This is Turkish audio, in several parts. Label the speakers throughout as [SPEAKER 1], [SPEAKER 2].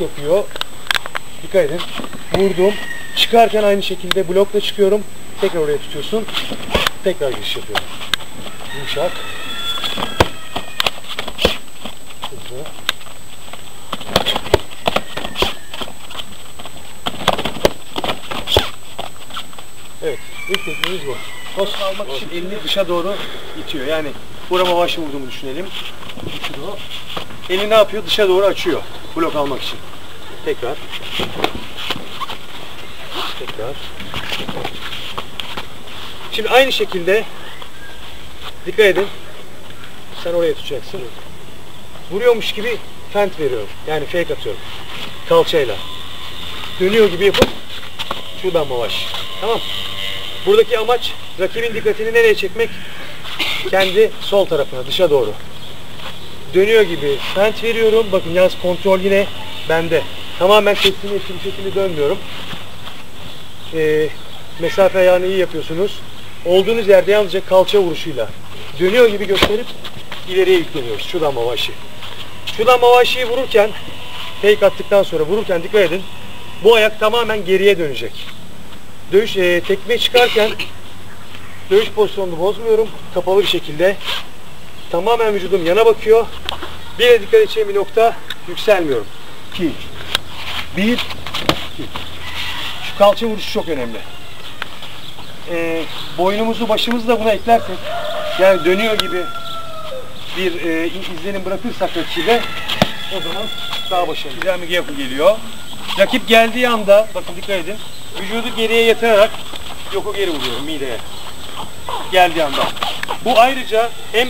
[SPEAKER 1] yapıyor. Dikkat edin. Vurdum. Çıkarken aynı şekilde blokla çıkıyorum. Tekrar oraya tutuyorsun. Tekrar giriş yapıyorum. Yumuşak. Hızlı. Evet. İlk tekniğimiz bu. Post almak için elini dışa doğru itiyor. Yani burama başı vurduğumu düşünelim. Itiyor. Eli ne yapıyor? Dışa doğru açıyor. Blok almak için. Tekrar. Tekrar. Şimdi aynı şekilde dikkat edin. Sen oraya tutacaksın. Vuruyormuş gibi fent veriyorum. Yani fake atıyorum. Kalçayla. Dönüyor gibi yapıp şuradan mavaş. Tamam. Buradaki amaç rakibin dikkatini nereye çekmek? Kendi sol tarafına, dışa doğru. Dönüyor gibi fent veriyorum. Bakın yalnız kontrol yine bende. Tamamen teslimiyetçi bir şekilde dönmüyorum. Ee, mesafe ayağını iyi yapıyorsunuz. Olduğunuz yerde yalnızca kalça vuruşuyla dönüyor gibi gösterip ileriye yükleniyoruz. Şuradan mavaşı. Şuradan mavaşıyı vururken fake attıktan sonra vururken dikkat edin. Bu ayak tamamen geriye dönecek. Dövüş e, tekme çıkarken dövüş pozisyonunu bozmuyorum. Kapalı bir şekilde. Tamamen vücudum yana bakıyor. Bir de dikkat edeceğim bir nokta yükselmiyorum. 2 1 2 Şu kalça vuruşu çok önemli. E, boynumuzu başımızı da buna eklersek yani dönüyor gibi bir e, izlenim bırakırsak rakibe o zaman daha başarılı. Güzel bir yapı geliyor. Rakip geldiği anda bakın dikkat edin. Vücudu geriye yatırarak yoku geri vuruyorum mideye. Geldiği anda. Bu ayrıca hem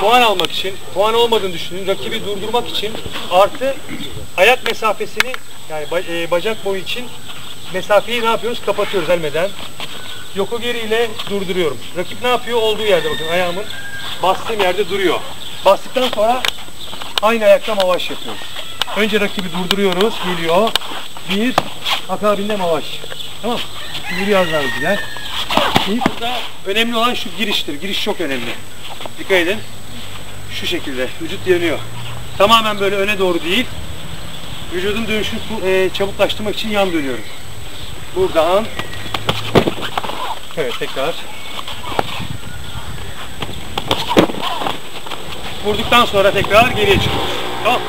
[SPEAKER 1] puan almak için, puan olmadığını düşünün, rakibi durdurmak için artı ayak mesafesini yani e, bacak boyu için mesafeyi ne yapıyoruz? Kapatıyoruz elmeden. Yoku geri ile durduruyorum. Rakip ne yapıyor? Olduğu yerde bakın ayağımın bastığım yerde duruyor. Bastıktan sonra aynı ayakta mavaş yapıyoruz. Önce rakibi durduruyoruz. Geliyor. Bir. Akabinde mavaş. Tamam. Şimdi biraz daha. İyi. Burada önemli olan şu giriştir. Giriş çok önemli. Dikkat edin. Şu şekilde. Vücut yanıyor. Tamamen böyle öne doğru değil. Vücudun dönüşünü e, çabuklaştırmak için yan dönüyorum. Buradan. Evet tekrar. Vurduktan sonra tekrar geriye çıkıyoruz. Tamam.